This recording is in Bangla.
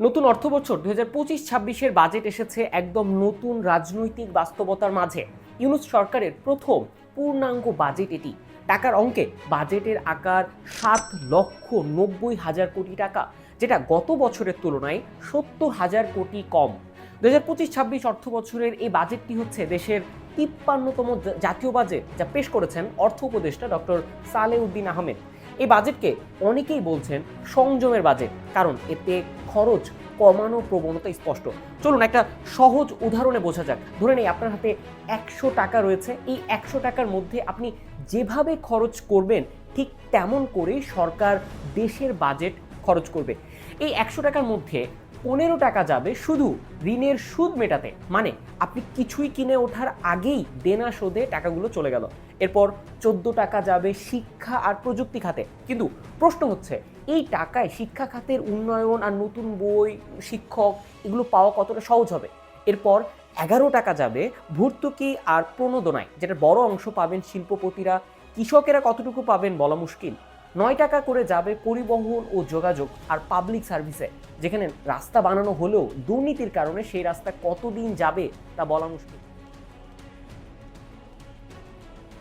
নতুন অর্থ বছর দু হাজার পঁচিশ, ছাব্বিশের বাজেট এসেছে একদম নতুন রাজনৈতিক বাস্তবতার মাঝে। ইউনুস সরকারের প্রথম পূর্ণাঙ্গ বাজেট এটি। টাকার অঙ্কে বাজেটের আকার সাত লক্ষ নব্বই হাজার কোটি টাকা, যেটা গত বছরের তুলনায় সত্তর হাজার কোটি কম। দু হাজার পঁচিশ, ছাব্বিশ অর্থ বছরের এই বাজেটটি হচ্ছে দেশের তিপ্পান্নতম জাতীয় বাজেট যা পেশ করেছেন অর্থ উপদেষ্টা ডক্টর সালেউদ্দিন আহমেদ। এই বাজেটকে অনেকেই বলছেন সংযমের বাজেট কারণ এতে খরচ কমানো প্রবণতা স্পষ্ট। চলুন একটা সহজ উদাহরণে বোঝা যাক। ধরে নেই আপনার হাতে একশো টাকা রয়েছে। এই একশো টাকার মধ্যে আপনি যেভাবে খরচ করবেন, ঠিক তেমন করে সরকার দেশের বাজেট খরচ করবে। এই একশো টাকার মধ্যে পনেরো টাকা যাবে শুধু ঋণের সুদ মেটাতে। মানে আপনি কিছুই কিনে ওঠার আগেই দেনা শোধে টাকাগুলো চলে গেল। এরপর চোদ্দ টাকা যাবে শিক্ষা আর প্রযুক্তি খাতে। কিন্তু প্রশ্ন হচ্ছে, এই টাকায় শিক্ষা খাতের উন্নয়ন আর নতুন বই, শিক্ষক, এগুলো পাওয়া কতটা সহজ হবে? এরপর এগারো টাকা যাবে ভর্তুকি আর প্রণোদনায়, যেটা বড় অংশ পাবেন শিল্পপতিরা। কৃষকেরা কতটুকু পাবেন বলা মুশকিল। নয় টাকা করে যাবে পরিবহন ও যোগাযোগ আর পাবলিক সার্ভিসে যেখানে রাস্তা বানানো হলেও দুর্নীতির কারণে সেই রাস্তা কতদিন যাবে তা বলা মুশকিল।